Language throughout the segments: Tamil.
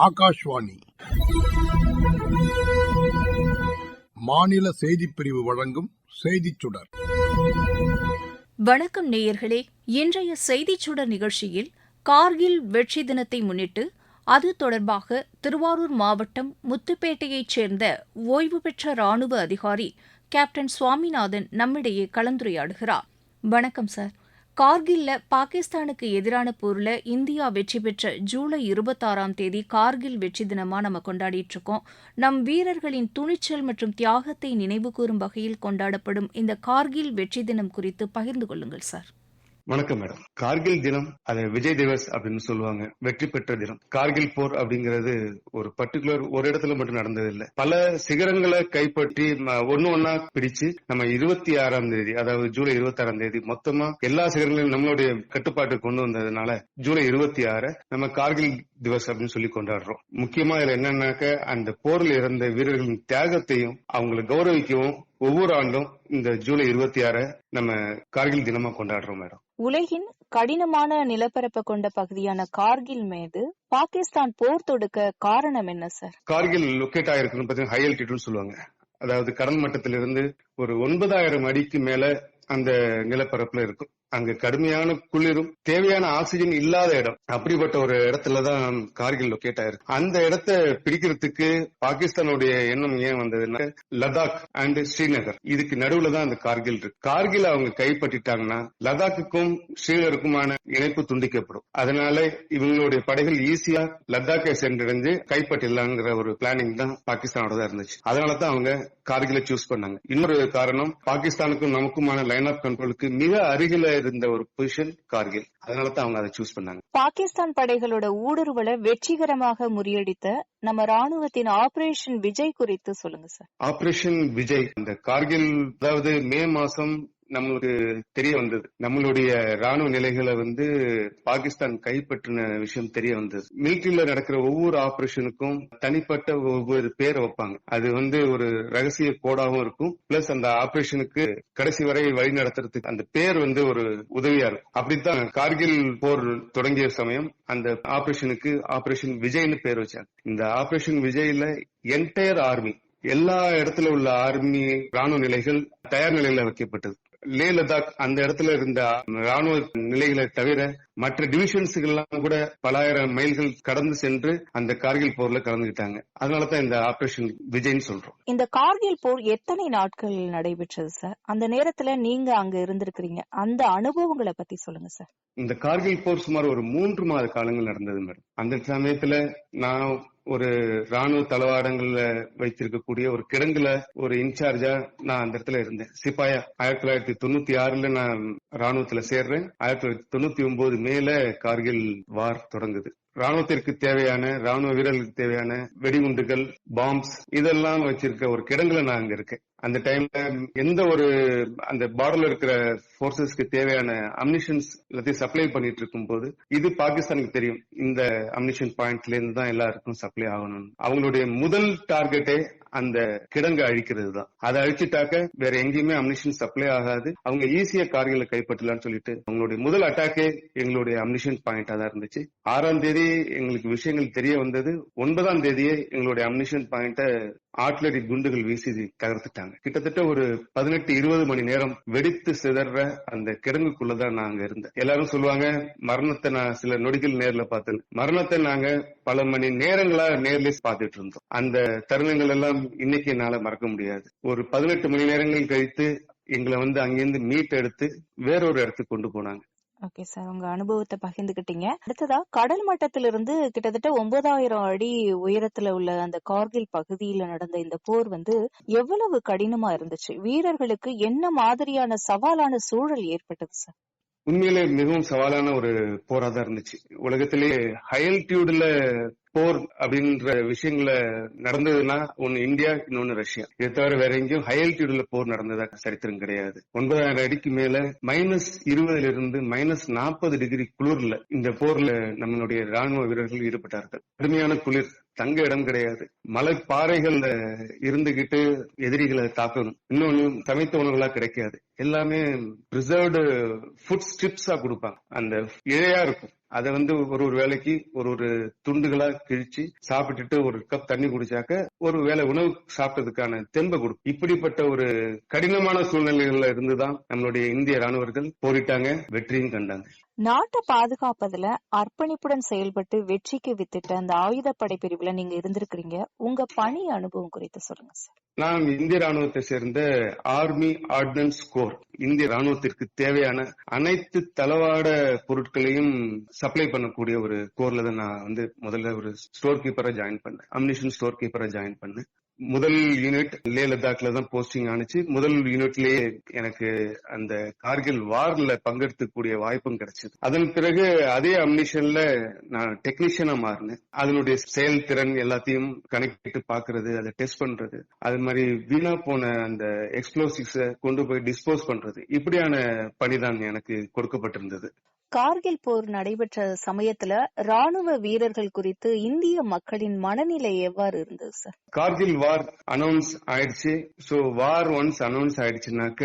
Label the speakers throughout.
Speaker 1: ஆகாஷ்வாணி. மாநில செய்தி பிரிவு வழங்கும் செய்திச் சுடர்.
Speaker 2: வணக்கம் நேயர்களே. இன்றைய செய்திச் சுடர் நிகழ்ச்சியில் கார்கில் வெற்றி தினத்தை முன்னிட்டு அது தொடர்பாக திருவாரூர் மாவட்டம் முத்துப்பேட்டையைச் சேர்ந்த ஓய்வு பெற்ற ராணுவ அதிகாரி கேப்டன் சுவாமிநாதன் நம்மிடையே கலந்துரையாடுகிறார். வணக்கம் சார். கார்கில்ல பாகிஸ்தானுக்கு எதிரான போர்ல இந்தியா வெற்றி பெற்ற ஜூலை இருபத்தாறாம் தேதி கார்கில் வெற்றி தினமா நம்ம கொண்டாடிட்டு இருக்கோம். நம் வீரர்களின் துணிச்சல் மற்றும் தியாகத்தை நினைவுகூரும் வகையில் கொண்டாடப்படும் இந்த கார்கில் வெற்றி தினம் குறித்து பகிர்ந்து கொள்ளுங்கள் சார்.
Speaker 3: வணக்கம் மேடம் கார்கில் தினம் அதை விஜய் திவஸ் அப்படின்னு சொல்லுவாங்க. வெற்றி பெற்ற தினம். கார்கில் போர் அப்படிங்கிறது ஒரு பர்டிகுலர் ஒரு இடத்துல மட்டும் நடந்தது இல்ல பல சிகரங்களை கைப்பற்றி ஒன்னு ஒன்னா பிடிச்சு நம்ம இருபத்தி ஆறாம் தேதி அதாவது ஜூலை இருபத்தி ஆறாம் தேதி மொத்தமா எல்லா சிகரங்களையும் நம்மளுடைய கட்டுப்பாட்டுக்கு கொண்டு வந்ததுனால ஜூலை இருபத்தி ஆறு நம்ம கார்கில் திவஸ் அப்படின்னு சொல்லி கொண்டாடுறோம். முக்கியமா இதுல என்னன்னாக்க அந்த போரில் இறந்த வீரர்களின் தியாகத்தையும் அவங்களை கௌரவிக்கவும் ஒவ்வொரு ஆண்டும் இந்த ஜூலை இருபத்தி ஆறை நம்ம கார்கில் தினமா கொண்டாடுறோம் மேடம்.
Speaker 4: உலகின் கடினமான நிலப்பரப்பை கொண்ட பகுதியான கார்கில் மீது பாகிஸ்தான் போர் தொடுக்க காரணம் என்ன சார்?
Speaker 3: கார்கில் லொக்கேட் ஆயிருக்குன்னு பார்த்தீங்கன்னா ஹை அல்டிட்யூட் சொல்லுவாங்க. அதாவது கடல் மட்டத்திலிருந்து ஒரு ஒன்பதாயிரம் அடிக்கு மேல அந்த நிலப்பரப்புல இருக்கும். அங்க கடுமையான குளிரும் தேவையான ஆக்சிஜன் இல்லாத இடம். அப்படிப்பட்ட ஒரு இடத்துலதான் கார்கில் லொக்கேட் ஆயிருக்கு. அந்த இடத்தை பிரிக்கிறதுக்கு பாகிஸ்தானுடைய எண்ணம் ஏன் வந்ததுன்னா லடாக் அண்ட் ஸ்ரீநகர். இதுக்கு நடுவுல தான் அந்த கார்கில் இருக்கு. கார்கில் அவங்க கைப்பற்றிட்டாங்கன்னா லடாக்குக்கும் ஸ்ரீநகருக்குமான இணைப்பு துண்டிக்கப்படும். அதனால இவங்களுடைய படைகள் ஈஸியா லடாக்கை சென்றடைஞ்சு கைப்பற்றிடலாங்கிற ஒரு பிளானிங் தான் பாகிஸ்தானோட தான் இருந்துச்சு. அதனால தான் அவங்க கார்கிலை சூஸ் பண்ணாங்க. இன்னொரு காரணம் பாகிஸ்தானுக்கும் நமக்குமான லைன் ஆஃப் கண்ட்ரோலுக்கு மிக அருகில இருந்த ஒரு பொசிஷன் கார்கில் அதனால தான் அவங்க அதை சூஸ் பண்ணாங்க.
Speaker 4: பாகிஸ்தான் படைகளோட ஊடுருவலை வெற்றிகரமாக முறியடித்த நம்ம ராணுவத்தின் ஆபரேஷன் விஜய் குறித்து சொல்லுங்க சார்
Speaker 3: ஆபரேஷன் விஜய். இந்த கார்கில் அதாவது மே மாசம் நம்மளுக்கு தெரிய வந்தது. நம்மளுடைய ராணுவ நிலைகளை வந்து பாகிஸ்தான் கைப்பற்றின விஷயம் தெரிய வந்தது. மிலிட்டரியில நடக்கிற ஒவ்வொரு ஆபரேஷனுக்கும் தனிப்பட்ட ஒவ்வொரு பேரை வைப்பாங்க. அது வந்து ஒரு ரகசிய கோடாவும் இருக்கும். பிளஸ் அந்த ஆபரேஷனுக்கு கடைசி வரை வழி நடத்துறதுக்கு அந்த பேர் வந்து ஒரு உதவியா இருக்கும். அப்படித்தான் கார்கில் போர் தொடங்கிய சமயம் அந்த ஆபரேஷனுக்கு ஆபரேஷன் விஜய்னு பேர் வச்சாங்க. இந்த ஆபரேஷன் விஜய்ல என்டையர் ஆர்மி எல்லா இடத்துல உள்ள ஆர்மி ராணுவ நிலைகள் தயார் நிலையில வைக்கப்பட்டது. லே லடாக் அந்த இடத்துல இருந்த ராணுவ நிலைகளை தவிர மற்ற டிவிஷன்ஸுகள்லாம் கூட பலாயிரம் மைல்கள் கடந்து சென்று அந்த கார்கில் போர்ல கலந்துக்கிட்டாங்க அதனாலதான் இந்த ஆபரேஷன் விஜய்னு சொல்றோம்.
Speaker 4: இந்த கார்கில் போர் எத்தனை நாட்கள் நடைபெற்றது சார் அந்த நேரத்துல நீங்க அங்க இருந்திருக்கிறீங்க. அந்த அனுபவங்களை பத்தி சொல்லுங்க சார்
Speaker 3: இந்த கார்கில் போர் சுமார் ஒரு மூன்று மாத காலங்கள் நடந்தது மேடம் அந்த சமயத்துல நான் ஒரு ராணுவ தளவாடங்கள்ல வைத்திருக்கக்கூடிய ஒரு கிடங்குல ஒரு இன்சார்ஜா நான் அந்த இடத்துல இருந்தேன். சிப்பாயா ஆயிரத்தி தொள்ளாயிரத்தி தொண்ணூத்தி ஆறுல நான் ராணுவத்துல சேர்றேன். ஆயிரத்தி தொள்ளாயிரத்தி தொண்ணூத்தி ஒன்பது மேல கார்கில் வார் தொடங்குது. ராணுவத்திற்கு தேவையான ராணுவ வீரர்களுக்கு தேவையான வெடிகுண்டுகள் பாம்ப்ஸ் இதெல்லாம் வச்சிருக்க ஒரு கிடங்குல நான் அங்க இருக்கேன். அந்த டைம்ல எந்த ஒரு அந்த பார்டர்ல இருக்கிற போர்சஸ்க்கு தேவையான அம்னிஷன்ஸ் எல்லாத்தையும் சப்ளை பண்ணிட்டு இருக்கும் போது இது பாகிஸ்தானுக்கு தெரியும். இந்த அம்னிஷன் பாயிண்ட்ல இருந்து தான் எல்லாருக்கும் சப்ளை ஆகணும் அவங்களுடைய முதல் டார்கெட்டே அந்த கிடங்கு அழிக்கிறது தான் அதை அழிச்சிட்டாக்க வேற எங்கேயுமே அம்னிஷன் சப்ளை ஆகாது. அவங்க ஈஸியா கார்கில கைப்பற்றலாம்னு சொல்லிட்டு அவங்களுடைய முதல் அட்டாக்கே எங்களுடைய அம்னிஷன் பாயிண்டா தான் இருந்துச்சு. ஆறாம் தேதி எங்களுக்கு விஷயங்கள் தெரிய வந்தது. ஒன்பதாம் தேதியே எங்களுடைய அம்னிஷன் பாயிண்ட ஆர்ட்லரி குண்டுகள் வீசி தகர்த்துட்டாங்க. கிட்டத்தட்ட ஒரு பதினெட்டு இருபது மணி நேரம் வெடித்து சிதற அந்த கிடங்குக்குள்ளதான் நான் அங்க இருந்தேன். எல்லாரும் சொல்லுவாங்க மரணத்தை நான் சில நொடிகள் நேர்ல பார்த்தேன். மரணத்தை நாங்க பல மணி நேரங்களா நேர்ல பார்த்துட்டு இருந்தோம். அந்த தருணங்கள் எல்லாம் இன்னைக்கு என்னால மறக்க முடியாது. ஒரு பதினெட்டு மணி நேரங்கள் கழித்து எங்களை வந்து அங்கிருந்து மீட் எடுத்து வேறொரு இடத்துக்கு கொண்டு போனாங்க.
Speaker 4: ஓகே சார் உங்க அனுபவத்தை பகிர்ந்துகிட்டீங்க. அடுத்ததா கடல் மட்டத்திலிருந்து கிட்டத்தட்ட ஒன்பதாயிரம் அடி உயரத்துல உள்ள அந்த கார்கில் பகுதியில நடந்த இந்த போர் வந்து எவ்வளவு கடினமா இருந்துச்சு? வீரர்களுக்கு என்ன மாதிரியான சவாலான சூழல் ஏற்பட்டது சார்
Speaker 3: உண்மையிலே மிகவும் சவாலான ஒரு போரா தான் இருந்துச்சு உலகத்திலேயே ஹையல்டியூட்ல போர் அப்படின்ற விஷயங்கள நடந்ததுன்னா ஒன்னு இந்தியா இன்னொன்னு ரஷ்யா. இதை தவிர வேற எங்கேயும் ஹையல்டியூட்ல போர் நடந்ததா சரித்திரம் கிடையாது. ஒன்பதாயிரம் அடிக்கு மேல மைனஸ் இருபதுல இருந்து மைனஸ் நாற்பது டிகிரி குளிர்ல இந்த போர்ல நம்மளுடைய ராணுவ வீரர்கள் ஈடுபட்டார்கள். கடுமையான குளிர் தங்க இடம் கிடையாது. மலை பாறைகள்ல இருந்துகிட்டு எதிரிகளை தாக்கணும். இன்னொன்னு சமைத்த உணவுகளா கிடைக்காது. எல்லாமே ரிசர்வ்டு ஃபுட் ஸ்ட்ரிப்ஸா கொடுப்பாங்க. அந்த இழையா இருக்கும். அதை வந்து ஒரு ஒரு வேலைக்கு ஒரு ஒரு துண்டுகளா கிழிச்சு சாப்பிட்டுட்டு ஒரு கப் தண்ணி குடிச்சாக்க ஒரு வேலை உணவு சாப்பிட்டதுக்கான தெம்பை கொடுக்கும் இப்படிப்பட்ட ஒரு கடினமான சூழ்நிலைகள்ல இருந்துதான் நம்மளுடைய இந்திய ராணுவர்கள் போரிட்டாங்க வெற்றியும் கண்டாங்க.
Speaker 4: நாட்டை பாதுகாப்பதுல அர்ப்பணிப்புடன் செயல்பட்டு வெற்றிக்கு வித்திட்ட அந்த ஆயுதப்படை பிரிவுல நீங்க இருந்திருக்கிறீங்க. உங்க பணி அனுபவம் குறித்து சொல்லுங்க சார்
Speaker 3: நான் இந்திய ராணுவத்தை சேர்ந்த ஆர்மி ஆர்டினன்ஸ் கோர் இந்திய ராணுவத்திற்கு தேவையான அனைத்து தளவாட பொருட்களையும் சப்ளை பண்ணக்கூடிய ஒரு கோர்ல தான் நான் வந்து முதல்ல ஒரு ஸ்டோர் கீப்பரா ஜாயின் பண்ணேன். அம்னிஷன் ஸ்டோர் கீப்பரா ஜாயின் பண்ணேன். முதல் யூனிட் லே லடாக்ல தான் போஸ்டிங் ஆனிச்சு முதல் யூனிட்லயே எனக்கு அந்த கார்கில் வார்ல பங்கெடுத்துக்கூடிய வாய்ப்பும் கிடைச்சது. அதன் பிறகு அதே அம்னிஷன்ல நான் டெக்னீஷியனா மாறினேன். அதனுடைய செயல்திறன் எல்லாத்தையும் கணக்கிட்டு பாக்குறது அதை டெஸ்ட் பண்றது அது மாதிரி வீணா போன அந்த எக்ஸ்ப்ளோசிவ்ஸ கொண்டு போய் டிஸ்போஸ் பண்றது இப்படியான பணிதான் எனக்கு கொடுக்கப்பட்டிருந்தது.
Speaker 4: கார்கில் போர் நடைபெற்ற சமயத்துல ராணுவ வீரர்கள் குறித்து இந்திய மக்களின் மனநிலை எவ்வாறு இருந்தது சார்
Speaker 3: கார்கில் வார் அனௌன்ஸ் ஆயிடுச்சு. சோ வார் ஒன்ஸ் அனௌன்ஸ் ஆயிடுச்சுனாக்க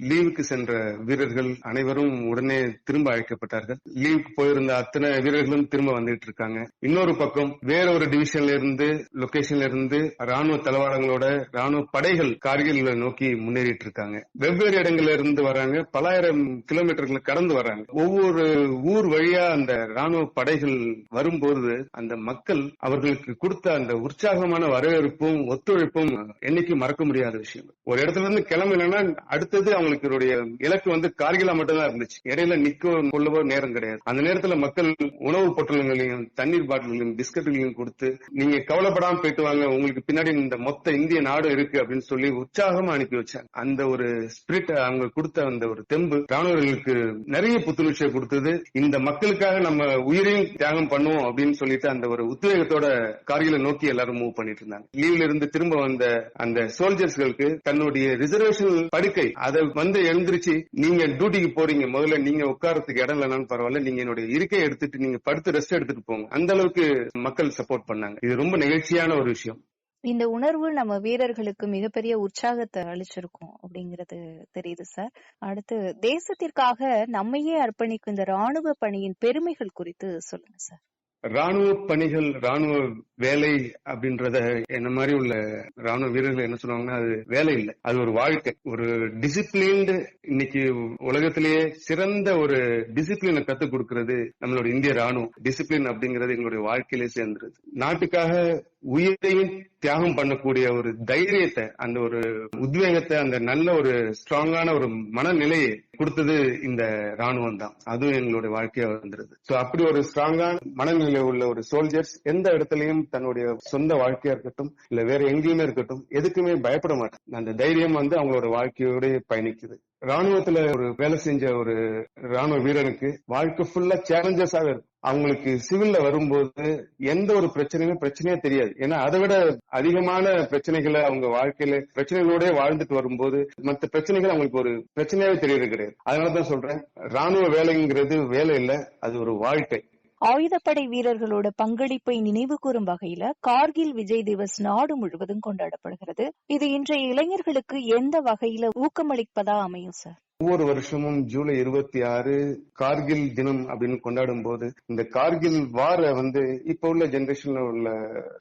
Speaker 3: லீவுக்கு சென்ற வீரர்கள் அனைவரும் உடனே திரும்ப அழைக்கப்பட்டார்கள். லீவுக்கு போயிருந்த அத்தனை வீரர்களும் திரும்ப வந்துட்டு இருக்காங்க. இன்னொரு பக்கம் வேற ஒரு டிவிஷன்ல இருந்து லொகேஷன்ல இருந்து ராணுவ தளவாடங்களோட ராணுவ படைகள் கார்கில் நோக்கி முன்னேறிட்டு இருக்காங்க. வெவ்வேறு இடங்கள்ல இருந்து வராங்க. பலாயிரம் கிலோமீட்டர்கள் கடந்து வராங்க. ஒவ்வொரு ஊர் வழியா அந்த ராணுவ படைகள் வரும்போது அந்த மக்கள் அவர்களுக்கு கொடுத்த அந்த உற்சாகமான வரவேற்பும் ஒத்துழைப்பும் என்னைக்கு மறக்க முடியாத விஷயம் ஒரு இடத்துல இருந்து கிளம்பலன்னா அடுத்தது அவங்க அவங்களுடைய இலக்கு வந்து கார்கிலா மட்டும்தான் இருந்துச்சு. இடையில நிக்க கொள்ளவோ நேரம் கிடையாது. அந்த நேரத்துல மக்கள் உணவு பொட்டலங்களையும் தண்ணீர் பாட்டில்களையும் பிஸ்கட்டுகளையும் கொடுத்து நீங்க கவலைப்படாம போயிட்டு வாங்க உங்களுக்கு பின்னாடி இந்த மொத்த இந்திய நாடு இருக்கு அப்படின்னு சொல்லி உற்சாகமா அனுப்பி வச்சாங்க. அந்த ஒரு ஸ்பிரிட் அவங்க கொடுத்த அந்த ஒரு தெம்பு ராணுவர்களுக்கு நிறைய புத்துணர்ச்சியை கொடுத்தது. இந்த மக்களுக்காக நம்ம உயிரையும் தியாகம் பண்ணுவோம் அப்படின்னு சொல்லிட்டு அந்த ஒரு உத்வேகத்தோட கார்கிலை நோக்கி எல்லாரும் மூவ் பண்ணிட்டு இருந்தாங்க. லீவ்ல இருந்து திரும்ப வந்த அந்த சோல்ஜர்ஸ்களுக்கு தன்னுடைய ரிசர்வேஷன் படுக்கை அதை வந்து எழுந்திருச்சு நீங்க டியூட்டிக்கு போறீங்க. முதல்ல நீங்க உட்காரத்துக்கு இடம் இல்லைனாலும் பரவாயில்ல. நீங்க என்னுடைய இருக்கை எடுத்துட்டு நீங்க படுத்து ரெஸ்ட் எடுத்துட்டு போங்க. அந்த அளவுக்கு மக்கள் சப்போர்ட் பண்ணாங்க. இது ரொம்ப நிகழ்ச்சியான ஒரு விஷயம்.
Speaker 4: இந்த உணர்வு நம்ம வீரர்களுக்கு மிகப்பெரிய உற்சாகத்தை அளிச்சிருக்கும் அப்படிங்கறது தெரியுது சார். அடுத்து தேசத்திற்காக நம்மையே அர்ப்பணிக்கும் இந்த ராணுவ பணியின் பெருமைகள் குறித்து சொல்லுங்க சார்.
Speaker 3: ராணுவ பணிகள் ராணுவ வேலை அப்படின்றத என்ன மாதிரி உள்ள ராணுவ வீரர்கள் என்ன சொல்லுவாங்கன்னா அது வேலை இல்லை. அது ஒரு வாழ்க்கை. ஒரு டிசிப்ளின்டு இன்னைக்கு உலகத்திலேயே சிறந்த ஒரு டிசிப்ளினை கத்துக் கொடுக்கறது நம்மளோட இந்திய ராணுவம் டிசிப்ளின் அப்படிங்கிறது எங்களுடைய வாழ்க்கையிலே சேர்ந்துருது. நாட்டுக்காக உயிரையும் தியாகம் பண்ணக்கூடிய ஒரு தைரியத்தை அந்த ஒரு உத்வேகத்தை அந்த நல்ல ஒரு ஸ்ட்ராங்கான ஒரு மனநிலையை கொடுத்தது இந்த ராணுவம் தான். அதுவும் எங்களுடைய வாழ்க்கையா வந்துருது. சோ அப்படி ஒரு ஸ்ட்ராங்கான மனநிலை உள்ள ஒரு சோல்ஜர்ஸ் எந்த இடத்துலயும் தன்னுடைய சொந்த வாழ்க்கையா இருக்கட்டும் இல்ல வேற எங்கேயுமே இருக்கட்டும் எதுக்குமே பயப்பட மாட்டாங்க. அந்த தைரியம் வந்து அவங்களோட வாழ்க்கையோட பயணிக்குது. ராணுவத்துல ஒரு வேலை செஞ்ச ஒரு ராணுவ வீரனுக்கு வாழ்க்கை ஃபுல்லா சேலஞ்சஸாவே இருக்கும். அவங்களுக்கு சிவில்ல வரும்போது எந்த ஒரு பிரச்சனையுமே பிரச்சனையே தெரியாது. ஏன்னா அதை விட அதிகமான பிரச்சனைகளை அவங்க வாழ்க்கையில பிரச்சனைகளோட வாழ்ந்துட்டு வரும்போது மத்த பிரச்சனைகள் அவங்களுக்கு ஒரு பிரச்சனையாவே தெரியறது கிடையாது. அதனாலதான் சொல்றேன் ராணுவ வேலைங்கிறது வேலை இல்ல அது ஒரு வாழ்க்கை.
Speaker 4: ஆயுதப்படை வீரர்களோட பங்களிப்பை நினைவு கூறும் வகையில கார்கில் விஜய் திவஸ் நாடு முழுவதும் கொண்டாடப்படுகிறது. இது இன்றைய இளைஞர்களுக்கு எந்த வகையில ஊக்கமளிப்பதா அமையும் சார்
Speaker 3: ஒவ்வொரு வருஷமும் ஜூலை இருபத்தி ஆறு கார்கில் தினம் அப்படின்னு கொண்டாடும் போது இந்த கார்கில் வார வந்து இப்ப உள்ள ஜெனரேஷன்ல உள்ள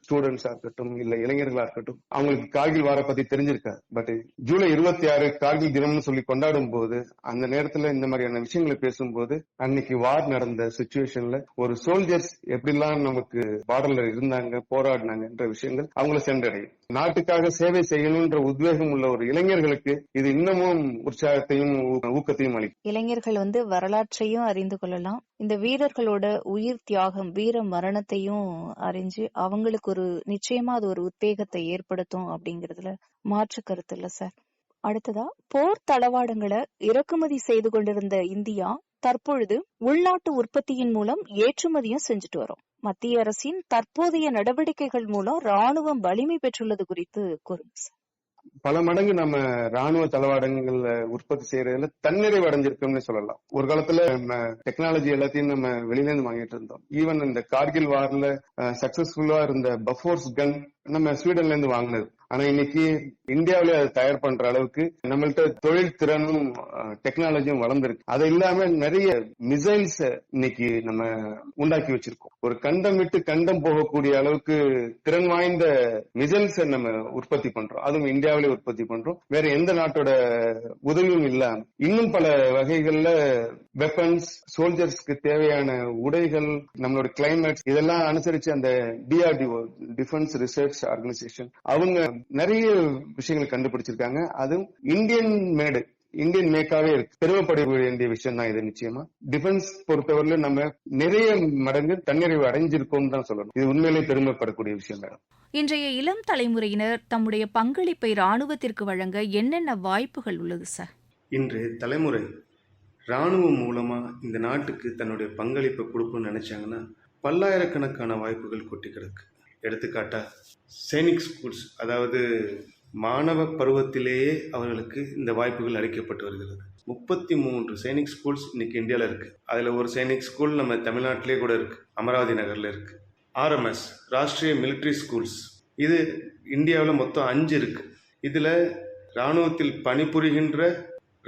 Speaker 3: ஸ்டூடெண்ட்ஸா இருக்கட்டும் இல்ல இளைஞர்களா இருக்கட்டும் அவங்களுக்கு கார்கில் வார பத்தி தெரிஞ்சிருக்காது பட் ஜூலை இருபத்தி ஆறு கார்கில் தினம்னு சொல்லி கொண்டாடும் போது அந்த நேரத்துல இந்த மாதிரியான விஷயங்களை பேசும்போது அன்னைக்கு வார் நடந்த சுச்சுவேஷன்ல ஒரு சோல்ஜர்ஸ் எப்படிலாம் நமக்கு பார்டர்ல இருந்தாங்க போராடினாங்கன்ற விஷயங்கள் அவங்கள சென்றடையும். நாட்டுக்காக சேவை செய்யணும்ன்ற உத்வேகம் உள்ள ஒரு இளைஞர்களுக்கு இது இன்னமும் உற்சாகத்தையும் ஊக்கத்தையும் அளிக்கும்.
Speaker 4: இளைஞர்கள் வந்து வரலாற்றையும் அறிந்து கொள்ளலாம். இந்த வீரர்களோட உயிர் தியாகம் வீர மரணத்தையும் அறிஞ்சு அவங்களுக்கு ஒரு நிச்சயமா அது ஒரு உத்வேகத்தை ஏற்படுத்தும் அப்படிங்கறதுல மாற்று கருத்து இல்ல சார். அடுத்ததா போர் தளவாடங்களை இறக்குமதி செய்து கொண்டிருந்த இந்தியா தற்பொழுது உள்நாட்டு உற்பத்தியின் மூலம் ஏற்றுமதியும் செஞ்சுட்டு வரோம். மத்திய அரசின் தற்போதைய நடவடிக்கைகள் மூலம் ராணுவம் வலிமை பெற்றுள்ளது குறித்து கூறுங்க சார்.
Speaker 5: பல மடங்கு நம்ம ராணுவ தளவாடங்கள்ல உற்பத்தி செய்யறதுல தன்னிறைவு அடைஞ்சிருக்கோம்னு சொல்லலாம். ஒரு காலத்துல நம்ம டெக்னாலஜி எல்லாத்தையும் நம்ம வெளியில இருந்து வாங்கிட்டு இருந்தோம். ஈவன் இந்த கார்கில் வார்ல சக்சஸ்ஃபுல்லா இருந்த பஃபோர்ஸ் கன் நம்ம ஸ்வீடன்ல இருந்து வாங்கினது. ஆனா இன்னைக்கு இந்தியாவிலே அதை தயார் பண்ற அளவுக்கு நம்மள்ட்ட தொழில் திறனும் டெக்னாலஜியும் வளர்ந்துருக்கு. அது இல்லாம நிறைய மிசைல்ஸ் இன்னைக்கு நம்ம உண்டாக்கி வச்சிருக்கோம். ஒரு கண்டம் விட்டு கண்டம் போகக்கூடிய அளவுக்கு திறன் வாய்ந்த மிசைல்ஸ் நம்ம உற்பத்தி பண்றோம். அதுவும் இந்தியாவிலே உற்பத்தி பண்றோம். வேற எந்த நாட்டோட உதவியும் இல்லாம. இன்னும் பல வகைகள்ல வெப்பன்ஸ் சோல்ஜர்ஸ்க்கு தேவையான உடைகள் நம்மளோட கிளைமேட் இதெல்லாம் அனுசரிச்சு அந்த டிஆர்டிஓ டிஃபென்ஸ் ரிசர்ச் ஆர்கனைசேஷன் அவங்க நிறைய விஷயங்களை கண்டுபிடிச்சிருக்காங்க. அதுவும் இந்தியன் மேடு இந்தியன் மேக்காவே இருக்கு. பெருமைப்பட வேண்டிய விஷயம் தான் இது நிச்சயமா. டிஃபென்ஸ் பொறுத்தவரையில நம்ம நிறைய மடங்கு தன்னிறைவு அடைஞ்சிருக்கோம் தான் சொல்லணும். இது உண்மையிலேயே பெருமைப்படக்கூடிய விஷயம் மேடம்.
Speaker 4: இன்றைய இளம் தலைமுறையினர் தம்முடைய பங்களிப்பை ராணுவத்திற்கு வழங்க என்னென்ன வாய்ப்புகள் உள்ளது சார்?
Speaker 3: இன்று தலைமுறை இராணுவம் மூலமாக இந்த நாட்டுக்கு தன்னுடைய பங்களிப்பை கொடுக்கணும்னு நினச்சாங்கன்னா பல்லாயிரக்கணக்கான வாய்ப்புகள் கொட்டி கிடக்கு. எடுத்துக்காட்டாக சைனிக் ஸ்கூல்ஸ் அதாவது மாணவ பருவத்திலேயே அவர்களுக்கு இந்த வாய்ப்புகள் அளிக்கப்பட்டு வருகிறது. முப்பத்தி மூன்று சைனிக் ஸ்கூல்ஸ் இன்னைக்கு இந்தியாவில் இருக்குது அதில் ஒரு சைனிக் ஸ்கூல் நம்ம தமிழ்நாட்டிலே கூட இருக்குது அமராவதி நகரில் இருக்குது ஆர்எம்எஸ் ராஷ்ட்ரிய மிலிட்ரி ஸ்கூல்ஸ். இது இந்தியாவில் மொத்தம் அஞ்சு இருக்குது இதில் இராணுவத்தில் பணிபுரிகின்ற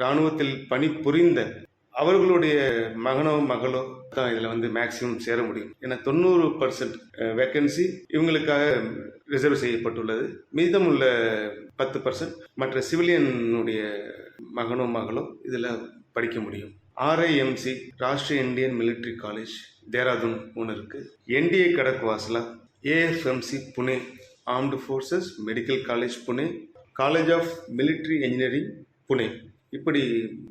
Speaker 3: இராணுவத்தில் பணிபுரிந்த அவர்களுடைய மகனோ மகளோ தான் இதில் வந்து மேக்சிமம் சேர முடியும். ஏன்னா தொண்ணூறு பர்சன்ட் வேக்கன்சி இவங்களுக்காக ரிசர்வ் செய்யப்பட்டுள்ளது. மீதம் உள்ள பத்து பர்சன்ட் மற்ற சிவிலியனுடைய மகனோ மகளோ இதில் படிக்க முடியும். RIMC Rashtriya Indian military college Dehradun ஒன்று இருக்குது NDA Khadakwasla AFMC Pune armed forces medical college Pune college of military engineering Pune இப்படி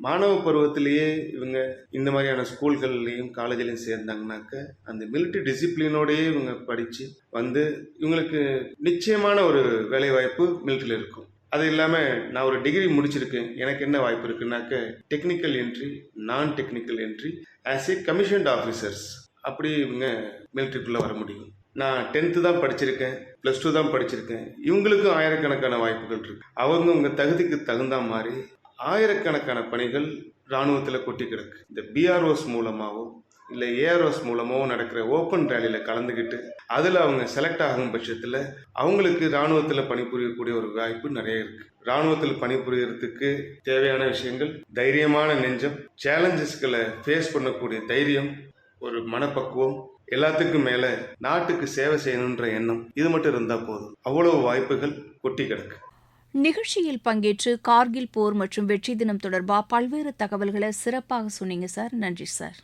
Speaker 3: மாணவ பருவத்திலேயே இவங்க இந்த மாதிரியான ஸ்கூல்கள்லையும் காலேஜ்லையும் சேர்ந்தாங்கனாக்க அந்த மிலிட்ரி டிசிப்ளினோடயே இவங்க படித்து வந்து இவங்களுக்கு நிச்சயமான ஒரு வேலை வாய்ப்பு மிலிட்ரியில் இருக்கும். அது இல்லாமல் நான் ஒரு டிகிரி முடிச்சிருக்கேன். எனக்கு என்ன வாய்ப்பு இருக்குனாக்க டெக்னிக்கல் என்ட்ரி நான் technical entry as a commissioned officers அப்படி இவங்க மிலிட்ரிக்குள்ளே வர முடியும். நான் டென்த்து தான் படிச்சிருக்கேன். ப்ளஸ் டூ தான் படிச்சிருக்கேன். இவங்களுக்கும் ஆயிரக்கணக்கான வாய்ப்புகள் இருக்கு. அவங்க உங்க தகுதிக்கு தகுந்த மாதிரி ஆயிரக்கணக்கான பணிகள் இராணுவத்தில் கொட்டி கிடக்கு. இந்த பிஆர்ஓஸ் மூலமாகவோ இல்லை ஏஆர்ஓஸ் மூலமாகவோ நடக்கிற ஓப்பன் ரேலியில் கலந்துக்கிட்டு அதில் அவங்க செலக்ட் ஆகும் பட்சத்தில் அவங்களுக்கு இராணுவத்தில் பணிபுரியக்கூடிய ஒரு வாய்ப்பு நிறைய இருக்குது இராணுவத்தில் பணிபுரியறதுக்கு தேவையான விஷயங்கள் தைரியமான நெஞ்சம் சேலஞ்சஸ்களை ஃபேஸ் பண்ணக்கூடிய தைரியம் ஒரு மனப்பக்குவம் எல்லாத்துக்கும் மேலே நாட்டுக்கு சேவை செய்யணுன்ற எண்ணம் இது மட்டும் இருந்தால் போதும். அவ்வளவு வாய்ப்புகள் கொட்டி கிடக்கு.
Speaker 4: நிகழ்ச்சியில் பங்கேற்று கார்கில் போர் மற்றும் வெற்றி தினம் தொடர்பா பல்வேறு தகவல்களை சிறப்பாக சொன்னீங்க சார். நன்றி சார்.